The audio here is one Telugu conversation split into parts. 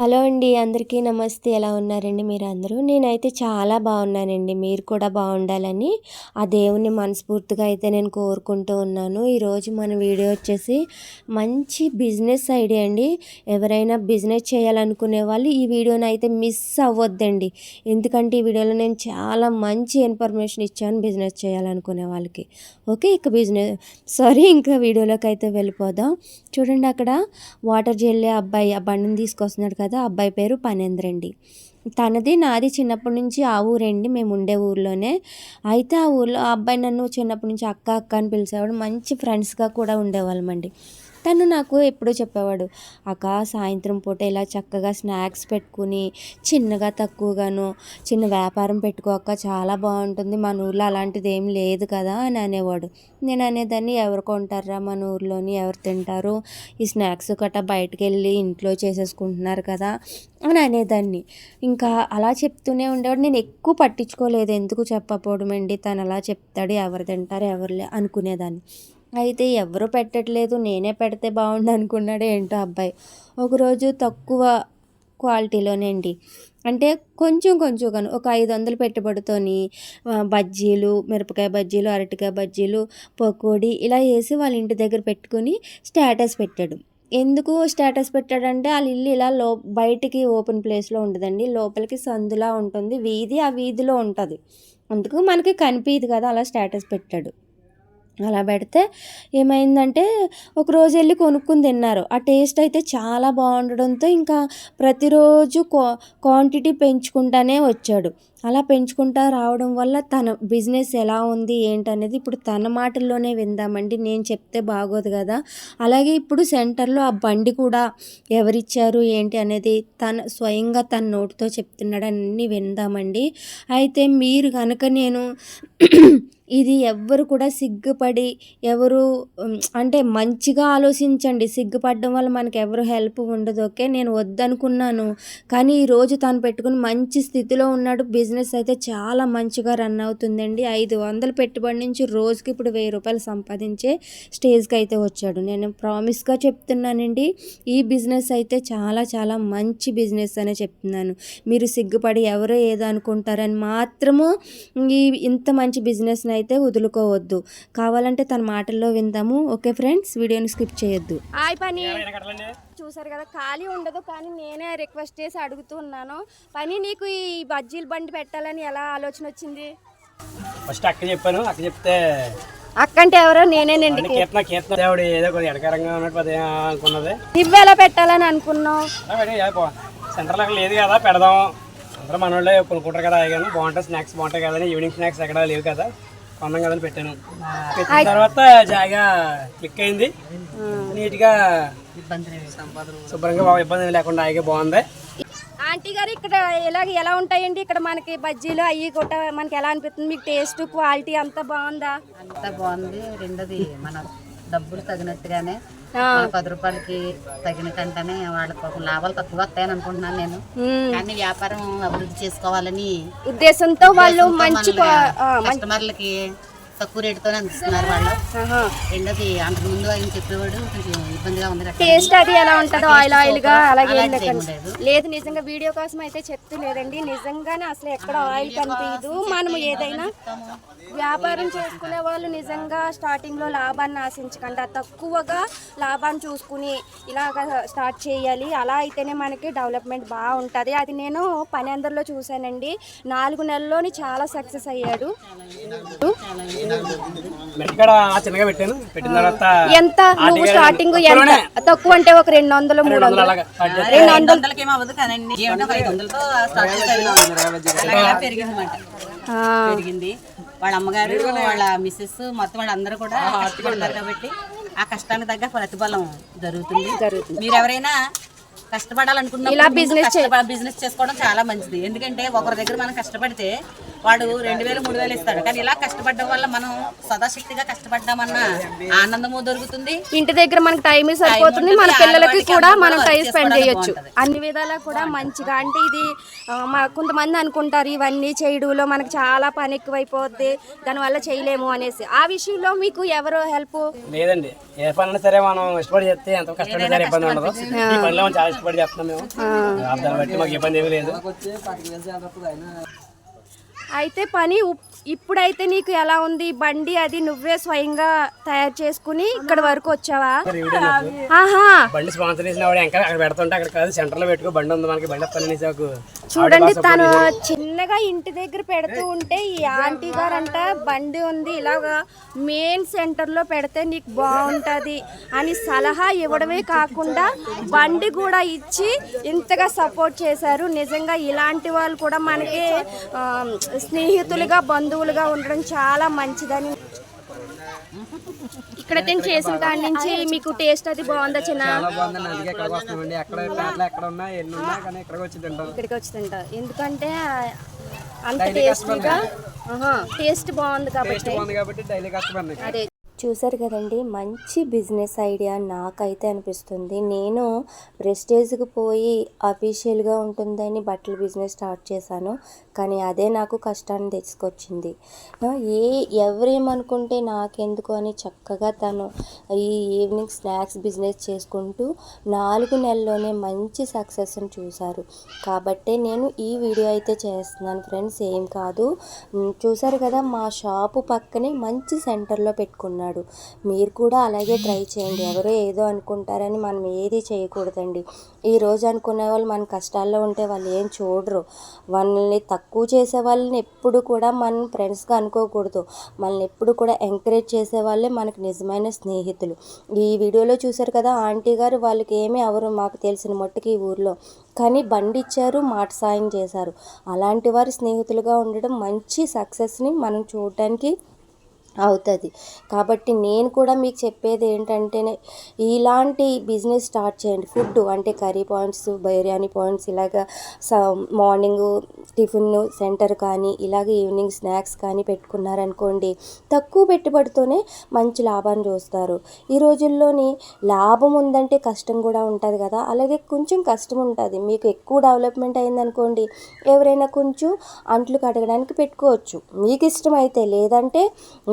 హలో అండి అందరికీ నమస్తే. ఎలా ఉన్నారండి మీరు అందరూ నేనైతే చాలా బాగున్నానండి. మీరు కూడా బాగుండాలని ఆ దేవుని మనస్ఫూర్తిగా అయితే నేను కోరుకుంటూ ఉన్నాను. ఈరోజు మన వీడియో వచ్చేసి మంచి బిజినెస్ ఐడియా అండి. ఎవరైనా బిజినెస్ చేయాలనుకునే వాళ్ళు ఈ వీడియోని అయితే మిస్ అవ్వద్దండి. ఎందుకంటే ఈ వీడియోలో నేను చాలా మంచి ఇన్ఫర్మేషన్ ఇచ్చాను బిజినెస్ చేయాలనుకునే వాళ్ళకి. ఓకే ఇక బిజినెస్ సారీ ఇంకా వీడియోలోకి అయితే వెళ్ళిపోదాం. చూడండి అక్కడ వాటర్ జల్లే అబ్బాయి ఆ బండిని తీసుకొస్తున్నాడు కదా. కదా అబ్బాయి పేరు పనేంద్ర అండి. తనది నాది చిన్నప్పటి నుంచి ఆ ఊరండి మేము ఉండే ఊర్లోనే. అయితే ఆ ఊర్లో ఆ అబ్బాయి నన్ను చిన్నప్పటి నుంచి అక్క అక్క అని పిలిచేవాడు. మంచి ఫ్రెండ్స్గా కూడా ఉండేవాళ్ళమండి. తను నాకు ఎప్పుడూ చెప్పేవాడు అక్క సాయంత్రం పూట ఇలా చక్కగా స్నాక్స్ పెట్టుకుని చిన్నగా తక్కువగాను చిన్న వ్యాపారం పెట్టుకో అక్క చాలా బాగుంటుంది మన ఊర్లో అలాంటిది ఏం లేదు కదా అని అనేవాడు. నేను అనేదాన్ని ఎవరు కొంటారా మన ఊర్లోని ఎవరు తింటారు? ఈ స్నాక్స్ గట్రా బయటకు వెళ్ళి ఇంట్లో చేసేసుకుంటున్నారు కదా అని అనేదాన్ని. ఇంకా అలా చెప్తూనే ఉండేవాడు. నేను ఎక్కువ పట్టించుకోలేదు ఎందుకు చెప్పపోవడం అండి తను అలా చెప్తాడు ఎవరు తింటారు ఎవరు లే అనుకునేదాన్ని. అయితే ఎవరు పెట్టట్లేదు నేనే పెడితే బాగుండు అనుకున్నాడు ఏంటో అబ్బాయి. ఒకరోజు తక్కువ క్వాలిటీలోనండి అంటే కొంచెం కొంచెం ఒక ఐదు వందలు పెట్టుబడితోని బజ్జీలు మిరపకాయ బజ్జీలు అరటికాయ బజ్జీలు పకోడీ ఇలా వేసి వాళ్ళ ఇంటి దగ్గర పెట్టుకుని స్టేటస్ పెట్టాడు. ఎందుకు స్టేటస్ పెట్టాడంటే వాళ్ళ ఇల్లు ఇలా లో బయటికి ఓపెన్ ప్లేస్లో ఉండదండి. లోపలికి సందులా ఉంటుంది వీధి ఆ వీధిలో ఉంటుంది. అందుకు మనకి కనిపించదు కదా అలా స్టేటస్ పెట్టాడు. అలా పెడితే ఏమైందంటే ఒకరోజు వెళ్ళి కొనుక్కుని తిన్నారు. ఆ టేస్ట్ అయితే చాలా బాగుండడంతో ఇంకా ప్రతిరోజు క్వా క్వాంటిటీ పెంచుకుంటానే వచ్చాడు. అలా పెంచుకుంటా రావడం వల్ల తన బిజినెస్ ఎలా ఉంది ఏంటనేది ఇప్పుడు తన మాటల్లోనే విందామండి. నేను చెప్తే బాగోదు కదా. అలాగే ఇప్పుడు సెంటర్లో ఆ బండి కూడా ఎవరిచ్చారు ఏంటి అనేది తన స్వయంగా తన నోటితో చెప్తున్నాడు విందామండి. అయితే మీరు కనుక నేను ఇది ఎవ్వరు కూడా సిగ్గుపడి ఎవరు అంటే మంచిగా ఆలోచించండి. సిగ్గుపడడం వల్ల మనకి ఎవరు హెల్ప్ ఉండదు. ఓకే నేను వద్దనుకున్నాను. కానీ ఈరోజు తను పెట్టుకుని మంచి స్థితిలో ఉన్నాడు బిజినెస్ అయితే చాలా మంచిగా రన్ అవుతుందండి. ఐదు వందలు పెట్టుబడి నుంచి రోజుకి ఇప్పుడు వెయ్యి రూపాయలు సంపాదించే స్టేజ్కి అయితే వచ్చాడు. నేను ప్రామిస్గా చెప్తున్నానండి ఈ బిజినెస్ అయితే చాలా చాలా మంచి బిజినెస్ అనే చెప్తున్నాను. మీరు సిగ్గుపడి ఎవరో ఏదో అనుకుంటారని మాత్రము ఈ ఇంత మంచి బిజినెస్ని అయితే వదులుకోవద్దు. కావాలంటే తన మాటల్లో విందాము. ఓకే ఫ్రెండ్స్ వీడియోని స్కిప్ చేయొద్దు. హాయ్ పని. చూసారు కదా ఖాళీ ఉండదు కానీ నేనే రిక్వెస్ట్ చేసి అడుగుతున్నాను పని నీకు ఈ బజ్జీల బండి పెట్టాలని ఎలా ఆలోచన వచ్చింది? ఫస్ట్ అక్క చెప్పాను. అక్క చెప్తే అక్కంటే ఎవరో నేనేనండి. అంటే కీర్తన కీర్తన దేవుడు ఏదో కొద్దిగా ఎడకరంగా ఉన్నట్టు అనుకున్నది. నువ్వు ఎలా పెట్టాలని అనుకున్నావు? సెంటర్లో అక్కడ లేదు కదా పెడదాం. అందరూ మన వాళ్ళే కొనుక్కుంటారు కదా కానీ బాగుంటాయి స్నాక్స్ బాగుంటాయి కదా ఈవినింగ్ స్నాక్స్ ఎక్కడ లేవు కదా. కొన్నాం కదా పెట్టాను. పెట్టిన తర్వాత జాగా క్లిక్ అయింది. నీట్గా శుభ్రంగా బాగా ఇబ్బంది లేకుండా హాయిగా బాగుంది. ఆంటీ గారు ఇక్కడ ఎలా ఎలా ఉంటాయండి? ఇక్కడ మనకి బజ్జీలు అవి కూడా మనకి ఎలా అనిపిస్తుంది? మీకు టేస్ట్ క్వాలిటీ అంతా బాగుందా? అంతా బాగుంది. రెండోది మన డబ్బులు తగినట్టుగానే పది రూపాయలకి తగిన కంటనే వాళ్ళకి లాభాలు తక్కువ వస్తాయని అనుకుంటున్నాను నేను. కానీ వ్యాపారం అభివృద్ధి చేసుకోవాలని ఉద్దేశంతో వాళ్ళు మంచి కస్టమర్లకి తక్కువ రేటుతోనే అందిస్తున్నారు వాళ్ళు. రెండోది అంతకు ముందు ఆయన చెప్పేవాడు కొంచెం ఇబ్బందిగా ఉంది కట్టడానికి. టేస్ట్ అది ఎలా ఉంటుందో ఆయిల్ ఆయిల్గా అలాగే. లేదు. నిజంగా వీడియో కోసం అయితే చెప్తలేదండి నిజంగానే అసలు ఎక్కడ ఆయిల్ కనిపించదు మనం ఏదైనా వ్యాపారం చేసుకునే వాళ్ళు నిజంగా స్టార్టింగ్లో లాభాన్ని ఆశించకుండా. తక్కువగా లాభాన్ని చూసుకుని ఇలాగ స్టార్ట్ చేయాలి. అలా అయితేనే మనకి డెవలప్మెంట్ బాగుంటుంది. అది నేను పని అందరిలో చూశానండి. నాలుగు నెలల్లోని చాలా సక్సెస్ అయ్యాడు. ఇక్కడ చిన్నగా పెట్టాను. పెట్టిన తర్వాత ఎంత? నువ్వు స్టార్టింగ్ ఎంత? తక్కువ అంటే ఒక రెండు వందలు మూడు వందలు. రెండు వందలు. వాళ్ళ అమ్మగారు వాళ్ళ మిస్సెస్ మొత్తం వాళ్ళందరూ కూడా కష్టపడతారు కాబట్టి ఆ కష్టానికి తగ్గ ప్రతిఫలం జరుగుతుంది. మీరు ఎవరైనా కష్టపడాలనుకున్న బిజినెస్ చేసుకోవడం చాలా మంచిది. ఎందుకంటే ఒకరి దగ్గర మనం కష్టపడితే వాడు రెండు వేలు మూడు వేలు ఇస్తాడు. కానీ ఇలా కష్టపడడం వల్ల మనం సదాశక్తిగా కష్టపడ్డామన్న ఆనందము దొరుకుతుంది. ఇంటి దగ్గర మనకి టైం సరిపోతుంది. మన పిల్లలకి కూడా మనం టైం స్పెండ్ చేయొచ్చు. అన్ని విధాలా కూడా మంచిగా అంటే ఇది కొంతమంది అనుకుంటారు ఇవన్నీ చేయడంలో మనకు చాలా పని ఎక్కువైపోద్ది దానివల్ల చేయలేము అనేసి. ఆ విషయంలో మీకు ఎవరు హెల్ప్ లేదండి. ఏ పని సరే మనం ఇష్టపడి చేస్తే ఎంత కష్టపడి సరే ఇబ్బంది ఉండదు. ఈ పనిలో మనం చాలా ఇష్టపడి చేస్తున్నాం మేము. దాన్ని బట్టి మాకు ఇబ్బంది ఏమీ లేదు. అయితే పని ఉప్- ఇప్పుడైతే నీకు ఎలా ఉంది? బండి అది నువ్వే స్వయంగా తయారు చేసుకుని ఇక్కడ వరకు వచ్చావా? ఆహా. బండి స్పాన్సర్ చేసిన అక్కడ పెడుతుంటే అక్కడ కాదు సెంటర్లో పెట్టుకో బండి ఉంది మనకి బండి పని చూడండి తను చిన్నగా ఇంటి దగ్గర పెడుతూ ఉంటే ఈ ఆంటీ గారు అంట బండి ఉంది ఇలాగా మెయిన్ సెంటర్లో పెడితే నీకు బాగుంటది అని సలహా ఇవ్వడమే కాకుండా బండి కూడా ఇచ్చి ఇంతగా సపోర్ట్ చేశారు. నిజంగా ఇలాంటి వాళ్ళు కూడా మనకి స్నేహితులుగా బంధువులుగా ఉండడం చాలా మంచిదని. ఇక్కడ చేసిన కాడి నుంచి మీకు టేస్ట్ అది బాగుందా చిన్న? ఇక్కడికి వస్తున్నామండి ఎక్కడ పేటలు ఎక్కడ ఉన్నా ఎన్ని ఉన్నా కానీ ఇక్కడికి వచ్చి తింటాం. ఇక్కడికి వచ్చి తింటా. ఎందుకంటే అంత టేస్టీగా టేస్ట్ బాగుంది కాబట్టి. బాగుంది కాబట్టి డైలీ కష్టపడినాయి అదే చూసారు కదండి మంచి బిజినెస్ ఐడియా నాకైతే అనిపిస్తుంది. నేను ప్రెస్టేజ్కి పోయి అఫీషియల్గా ఉంటుందని బట్టల బిజినెస్ స్టార్ట్ చేశాను. కానీ అదే నాకు కష్టాన్ని తెచ్చుకొచ్చింది ఏ ఎవరేమనుకుంటే నాకెందుకు అని చక్కగా తను ఈ ఈవినింగ్ స్నాక్స్ బిజినెస్ చేసుకుంటూ నాలుగు నెలల్లోనే మంచి సక్సెస్ని చూశారు. కాబట్టే నేను ఈ వీడియో అయితే చేస్తున్నాను ఫ్రెండ్స్. ఏం కాదు. చూసారు కదా మా షాపు పక్కనే మంచి సెంటర్లో అన్నాడు మీరు కూడా అలాగే ట్రై చేయండి. ఎవరో ఏదో అనుకుంటారని మనం ఏది చేయకూడదండి. ఈ రోజు అనుకునే వాళ్ళు మన కష్టాల్లో ఉంటే వాళ్ళు ఏం చూడరు. వాళ్ళని తక్కువ చేసే వాళ్ళని ఎప్పుడు కూడా మనం ఫ్రెండ్స్గా అనుకోకూడదు. మనల్ని ఎప్పుడు కూడా ఎంకరేజ్ చేసే వాళ్ళే మనకు నిజమైన స్నేహితులు. ఈ వీడియోలో చూశారు కదా ఆంటీ గారు వాళ్ళకి ఏమీ అవరు మాకు తెలిసిన మట్టుకి ఈ ఊర్లో. కానీ బండి ఇచ్చారు మాట సాయం చేశారు. అలాంటి వారి స్నేహితులుగా ఉండడం మంచి సక్సెస్ని మనం చూడటానికి అవుతుంది. కాబట్టి నేను కూడా మీకు చెప్పేది ఏంటంటే ఇలాంటి బిజినెస్ స్టార్ట్ చేయండి. ఫుడ్ అంటే కర్రీ పాయింట్స్ బిర్యానీ పాయింట్స్ ఇలాగ స మార్నింగ్ టిఫిన్ సెంటర్ కానీ ఇలాగ ఈవినింగ్ స్నాక్స్ కానీ పెట్టుకున్నారనుకోండి తక్కువ పెట్టుబడితోనే మంచి లాభాన్ని చూస్తారు. ఈ రోజుల్లోని లాభం ఉందంటే కష్టం కూడా ఉంటుంది కదా. అలాగే కొంచెం కష్టం ఉంటుంది. మీకు ఎక్కువ డెవలప్మెంట్ అయిందనుకోండి ఎవరైనా కొంచెం అంట్లు కడగడానికి పెట్టుకోవచ్చు. మీకు ఇష్టమైతే లేదంటే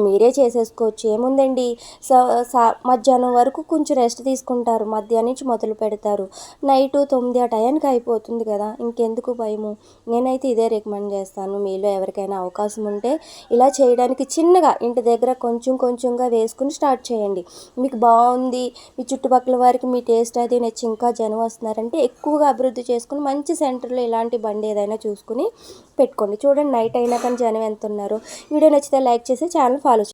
మీరే చేసేసుకోవచ్చు. ఏముందండి? స సా- మధ్యాహ్నం వరకు కొంచెం రెస్ట్ తీసుకుంటారు. మధ్యాహ్నం నుంచి మొదలు పెడతారు. నైటు తొమ్మిది ఆ టయానికి అయిపోతుంది కదా. ఇంకెందుకు భయము? నేనైతే ఇదే రికమెండ్ చేస్తాను. మీలో ఎవరికైనా అవకాశం ఉంటే ఇలా చేయడానికి చిన్నగా ఇంటి దగ్గర కొంచెం కొంచెంగా వేసుకుని స్టార్ట్ చేయండి. మీకు బాగుంది. మీ చుట్టుపక్కల వారికి మీ టేస్ట్ అది నచ్చి ఇంకా జనం వస్తున్నారంటే ఎక్కువగా అభివృద్ధి చేసుకుని మంచి సెంటర్లో ఇలాంటి బండి ఏదైనా చూసుకుని పెట్టుకోండి. చూడండి నైట్ అయినా కానీ జనం ఎంత ఉన్నారు వీడియో నచ్చితే లైక్ చేసి ఛానల్ ఫాలో